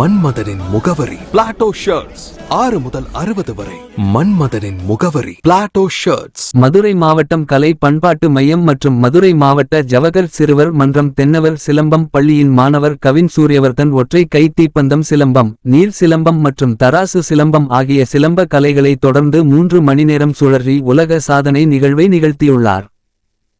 மன்மதனின் முகவரி. Plato shirts ஆறு முதல் அறுபது வரை. மன்மதனின் முகவரி. பிளாட்டோ ஷர்ட்ஸ் மதுரை மாவட்டம் கலை பண்பாட்டு மையம் மற்றும் மதுரை மாவட்ட ஜவகர் சிறுவர் மன்றம் தென்னவர் சிலம்பம் பள்ளியின் மாணவர் கவின் சூரியவர்தன் ஒற்றை கை தீப்பந்தம் சிலம்பம் நீர் சிலம்பம் மற்றும் தராசு சிலம்பம் ஆகிய சிலம்ப கலைகளை தொடர்ந்து மூன்று மணி நேரம் சுழறி உலக சாதனை நிகழ்வை நிகழ்த்தியுள்ளார்.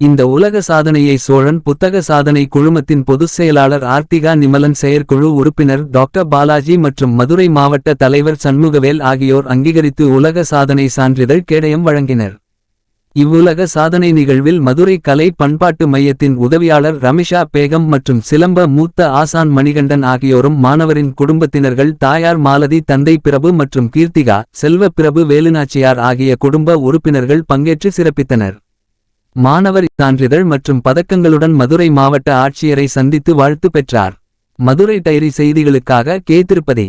இந்த உலக சாதனையை சோழன் புத்தக சாதனை குழுமத்தின் பொதுச் செயலாளர் ஆர்த்திகா நிமலன் செயற்குழு உறுப்பினர் டாக்டர் பாலாஜி மற்றும் மதுரை மாவட்ட தலைவர் சண்முகவேல் ஆகியோர் அங்கீகரித்து உலக சாதனை சான்றிதழ் கேடயம் வழங்கினர். இவ்வுலக சாதனை நிகழ்வில் மதுரை கலை பண்பாட்டு மையத்தின் உதவியாளர் ரமிஷா பேகம் மற்றும் சிலம்ப மூத்த ஆசான் மணிகண்டன் ஆகியோரும் மாணவரின் குடும்பத்தினர்கள் தாயார் மாலதி தந்தை பிரபு மற்றும் கீர்த்திகா செல்வ பிரபு வேலுநாச்சியார் ஆகிய குடும்ப உறுப்பினர்கள் பங்கேற்று சிறப்பித்தனர். மாணவர் சான்றிதழ் மற்றும் பதக்கங்களுடன் மதுரை மாவட்ட ஆட்சியரை சந்தித்து வாழ்த்து பெற்றார். மதுரை டைரி செய்திகளுக்காக கே திருப்பதி.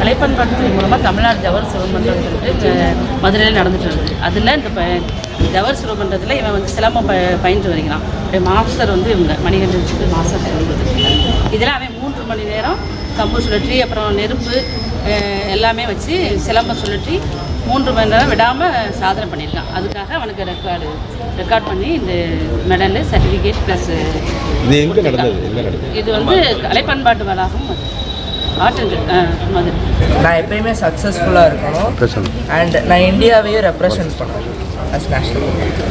கலைப்பண்பாட்டுத்துறை மூலமாக தமிழ்நாடு ஜவர் சிவமன்றம் சொல்லிட்டு மதுரையில் நடந்துட்டு இருந்தது அதில் இந்த ப ஜவஹர் சிவமன்றத்தில் இவன் வந்து சிலம்பம் ப பயின்று வருகிறான். மாஸ்டர் வந்து இவங்க மணிகண்டன் மாஸ்டர் இதெல்லாம் இதில் அவன் மூன்று மணி நேரம் கம்பு சுழற்றி அப்புறம் நெருப்பு எல்லாமே வச்சு சிலம்பம் சுழற்றி மூன்று மணி நேரம் விடாமல் சாதனை பண்ணியிருக்கான் அதுக்காக அவனுக்கு ரெக்கார்டு ரெக்கார்ட் பண்ணி இந்த மெடலு சர்டிஃபிகேட் ப்ளஸ் இது எங்கே நடந்தது இது வந்து கலைப்பண்பாட்டு வளாகம் ஆட்டு மதுரை நான் எப்பயுமே சக்ஸஸ்ஃபுல்லாக இருக்கணும் அண்ட் நான் இந்தியாவையே ரெப்ரசன்ட் பண்ணணும் as national